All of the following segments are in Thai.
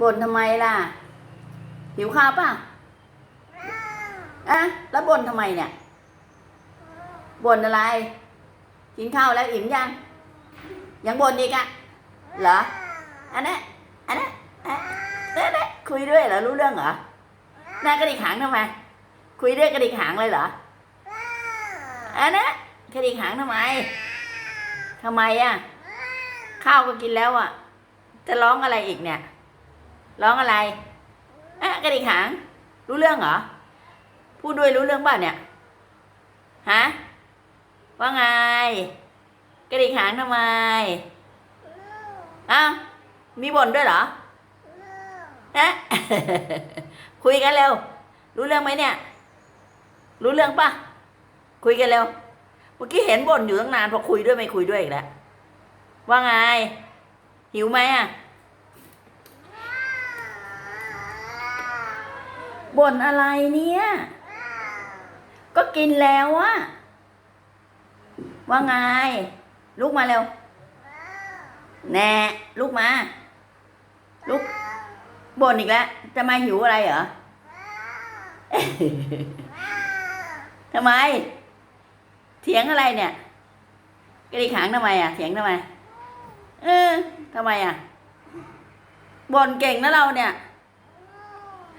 บ่นทำไมล่ะ หิวข้าวป่ะอะแล้วบ่นทำไมเนี่ยบ่นอะไร กินข้าวแล้วอิ่มยัง ยังบ่นอีกอะเหรอ อันนี้นอันนี้นอะเอ๊ะเอ๊ะคุยด้วยเหรอ รู้เรื่องเหรอ หน้ากระดิกหางทำไม คุยด้วยกระดิกหางเลยเหรอ อันนี้นกระดิกหางทำไมทำไมอะข้าวก็กินแล้วอะจะร้องอะไรอีกเนี่ย ร้องอะไรอะกระดิกหาง รู้เรื่องเหรอ พูดด้วยรู้เรื่องป่ะเนี่ย ฮะ ว่าไง กระดิกหางทำไมอ้าวมีบ่นด้วยเหรอฮะคุยกันเร็ว รู้เรื่องไหมเนี่ย รู้เรื่องป่ะคุยกันเร็ว เมื่อกี้เห็นบ่นอยู่ตั้งนานพอคุยด้วยไม่คุยด้วยอีกแล้ว ว่าไง หิวไหมอะ บ่นอะไรเนี่ย ก็กินแล้วอะว่าไง ลุกมาเร็ว แน่ลุกมา ลุกบ่นอีกแล้ว จะมาหิวอะไรเหรอทำไม เถียงอะไรเนี่ยกระดิกหางทำไมอะเถียงทำไม เออทำไมอะบ่นเก่งนะเราเนี่ย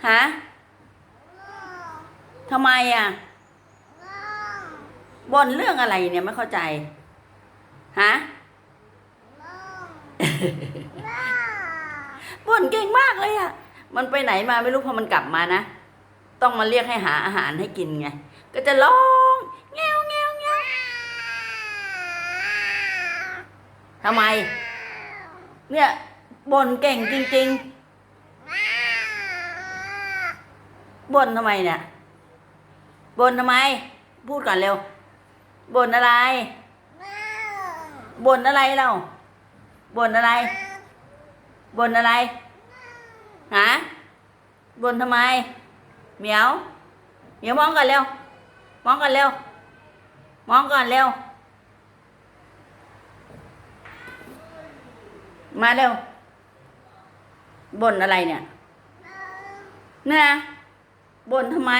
ฮะ ทำไมอะบ่นเรื่องอะไรเนี่ยไม่เข้าใจ ฮะบ่นเก่งมากเลยอะ มันไปไหนมาไม่รู้พอมันกลับมานะ ต้องมาเรียกให้หาอาหารให้กินไง ก็จะร้องแงวแงวแงวทำไม เนี่ยบ่นเก่งจริง ๆบ่นทำไมเนี่ย บ่นทำไม พูดก่อนเร็วบ่นอะไรบ่นอะไรเราบ่นอะไรบ่นอะไรฮะบ่นทำไม เหมียว เหมียวมองก่อนเร็ว มองก่อนเร็ว มองก่อนเร็ว มาเร็วบ่นอะไรเนี่ยนะบ่นทำไม